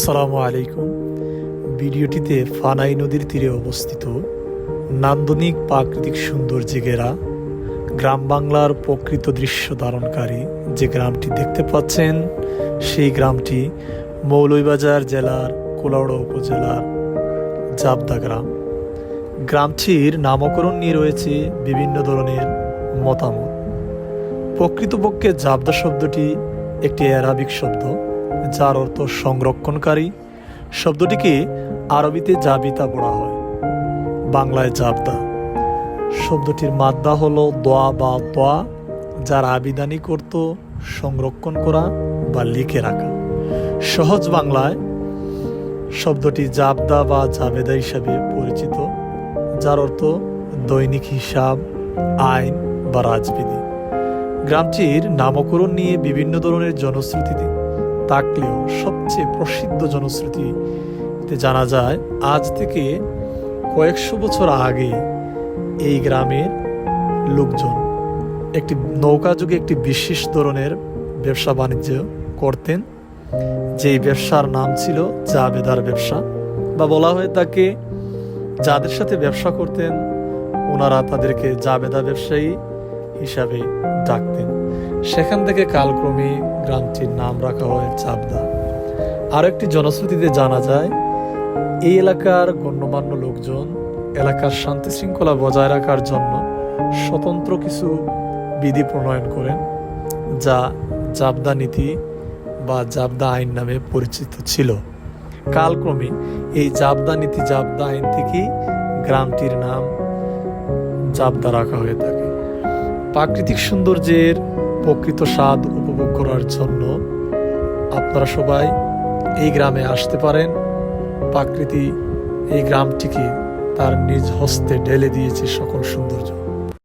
আসসালামু আলাইকুম। ভিডিওটিতে ফানাই নদীর তীরে অবস্থিত নান্দনিক প্রাকৃতিক সৌন্দর্যে ঘেরা গ্রাম বাংলার প্রকৃত দৃশ্য ধারণকারী যে গ্রামটি দেখতে পাচ্ছেন, সেই গ্রামটি মৌলভীবাজার জেলার কোলাউড়া উপজেলার জাবদা গ্রাম। গ্রামটির নামকরণ নিয়ে রয়েছে বিভিন্ন ধরনের মতামত। প্রকৃতপক্ষে জাবদা শব্দটি একটি অ্যারাবিক শব্দ। যার অর্থ সংরক্ষণকারী, শব্দটিকে আরবিতে জাবিতা পড়া হয়। বাংলায় জাবদা শব্দটির মাদ্দা হলো দোয়া বা তোয়া, যার আবিদানি করত সংরক্ষণ করা বা লিখে রাখা। সহজ বাংলায় শব্দটি জাবদা বা জাবেদা হিসাবে পরিচিত, যার অর্থ দৈনিক হিসাব, আইন বা রাজবিধি গ্রামটির নামকরণ নিয়ে বিভিন্ন ধরনের জনশ্রুতি থাকলেও সবচেয়ে প্রসিদ্ধ জনশ্রুতিতে জানা যায়, আজ থেকে কয়েকশো বছর আগে এই গ্রামের লোকজন একটি নৌকা যুগে একটি বিশেষ ধরনের ব্যবসা বাণিজ্য করতেন। যেই ব্যবসার নাম ছিল জাবেদার ব্যবসা বা বলা হয়ে তাকে যাদের সাথে ব্যবসা করতেন, ওনারা তাদেরকে জাবেদা ব্যবসায়ী হিসাবে ডাকতেন। সেখান থেকে কালক্রমে গ্রামটির নাম রাখা হয় চাপদা আরও একটি জনশ্রুতিতে জানা যায়, এই এলাকার গণ্যমান্য লোকজন এলাকার শান্তি শৃঙ্খলা বজায় রাখার জন্য স্বতন্ত্র কিছু বিধি প্রণয়ন করেন, যা জাবদা নীতি বা জাবদা আইন নামে পরিচিত ছিল। কালক্রমে এই জাবদা নীতি জাবদা আইন থেকেই গ্রামটির নাম জাবদা রাখা হয়ে থাকে। প্রাকৃতিক সৌন্দর্যের প্রকৃত স্বাদ উপভোগ করার জন্য আপনারা সবাই এই গ্রামে আসতে পারেন। প্রাকৃতি এই গ্রামটিকে তার নিজ হস্তে ঢেলে দিয়েছে সকল সৌন্দর্য।